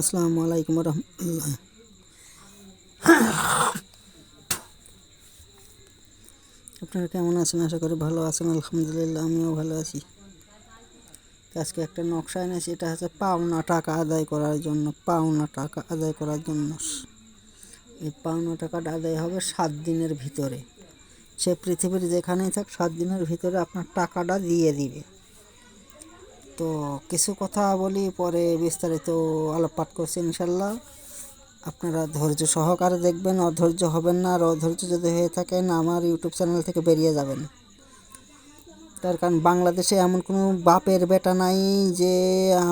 আসসালামু আলাইকুম রহমতুল্লাহ। আপনারা কেমন আছেন? আশা করি ভালো আছেন, আলহামদুলিল্লাহ, আমিও ভালো আছি। আজকে একটা নকশা এনেছি, এটা হচ্ছে পাওনা টাকা আদায় করার জন্য, পাওনা টাকা আদায় করার জন্য। এই পাওনা টাকাটা আদায় হবে সাত দিনের ভিতরে। সে পৃথিবীর যেখানেই থাক, সাত দিনের ভিতরে আপনার টাকাটা দিয়ে দিবে। তো কিছু কথা বলি, পরে বিস্তারিত আলোকপাত করছি ইনশাল্লাহ। আপনারা ধৈর্য সহকারে দেখবেন, অধৈর্য হবেন না, আর অধৈর্য যদি হয়ে থাকেন, আমার ইউটিউব চ্যানেল থেকে বেরিয়ে যাবেন। তার কারণ বাংলাদেশে এমন কোনো বাপের বেটা নাই যে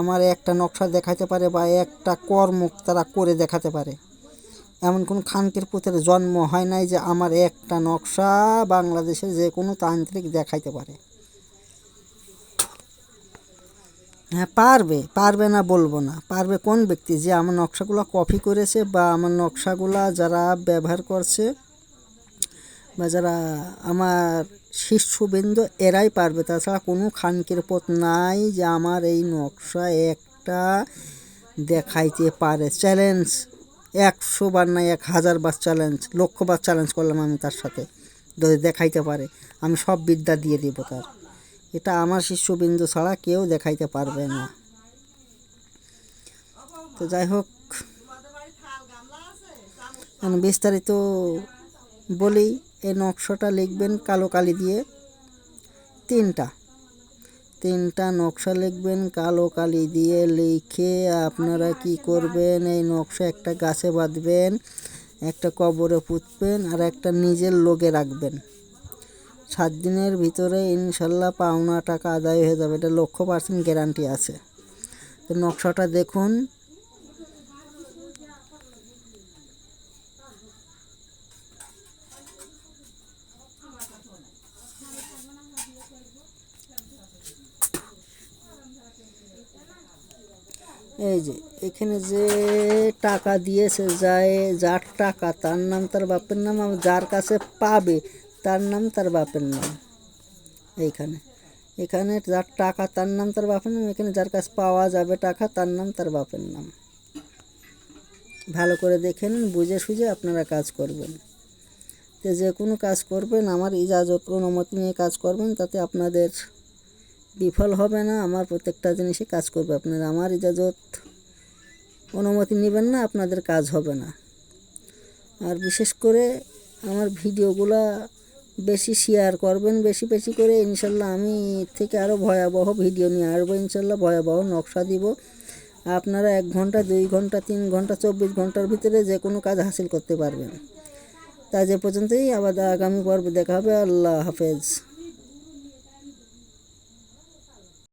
আমার একটা নকশা দেখাতে পারে বা একটা কর্ম তারা করে দেখাতে পারে। এমন কোনো খানকির পুতের জন্ম হয় নাই যে আমার একটা নকশা বাংলাদেশের যে কোনো তান্ত্রিক দেখাইতে পারে। হ্যাঁ পারবে পারবে না বলব না। পারবে কোন ব্যক্তি? যে আমার নকশাগুলো কপি করেছে বা আমার নকশাগুলা যারা ব্যবহার করছে বা যারা আমার শিষ্যবৃন্দ এরাই পারবে। তাছাড়া কোনো খানকের পথ নাই যে আমার এই নকশা একটা দেখাইতে পারে। চ্যালেঞ্জ একশো বার না এক হাজার বার চ্যালেঞ্জ লক্ষ্যবার চ্যালেঞ্জ করলাম আমি তার সাথে। যদি দেখাইতে পারে, আমি সব বিদ্যা দিয়ে দিব তার। এটা আমার শিষ্যবিন্দু ছাড়া কেউ দেখাইতে পারবে না। তো যাই হোক বিস্তারিত বলি, এই নকশাটা লিখবেন কালো কালি দিয়ে। তিনটা। তিনটা নকশা লিখবেন কালো কালি দিয়ে, লিখে আপনারা কি করবেন, এই নকশা একটা গাছে বাঁধবেন, একটা কবরে পুঁতবেন, আর একটা নিজের লোকে রাখবেন। সাত দিনের ভিতরে ইনশাল্লাহ পাওনা টাকা আদায় হয়ে যাবে। এটা লক্ষ পার্সেন্ট গ্যারান্টি আছে। তো নকশাটা দেখুন। এই যে, এখানে যে টাকা দিয়েছে, যায় যার টাকা, তার নাম, তার বাপের নাম, যার কাছে পাবে তার নাম তার বাপের নাম। এইখানে। এখানে যার টাকা তার নাম তার বাপের নাম, এখানে যার কাছে পাওয়া যাবে টাকা তার নাম তার বাপের নাম। ভালো করে দেখে নিন, বুঝে সুঝে আপনারা কাজ করবেন। তো যে কোনো কাজ করবেন, আমার ইজাজত, অনুমতি নিয়ে কাজ করবেন, তাতে আপনাদের বিফল হবে না, আমার প্রত্যেকটা জিনিসে কাজ করবে আপনারা। আমার ইজাজত, অনুমতি নেবেন না, আপনাদের কাজ হবে না। আর বিশেষ করে আমার ভিডিওগুলা বেশি শেয়ার করবেন, বেশি বেশি করে, ইনশাল্লাহ আমি থেকে আরও ভয়াবহ ভিডিও নিয়ে আসব, ইনশাল্লাহ ভয়াবহ নকশা দিব। আপনারা এক ঘণ্টা, দুই ঘণ্টা, তিন ঘণ্টা, চব্বিশ ঘণ্টার ভিতরে যে কোনো কাজ হাসিল করতে পারবেন। তা যে পর্যন্তই, আবার আগামী পর্ব দেখা হবে। আল্লাহ হাফেজ।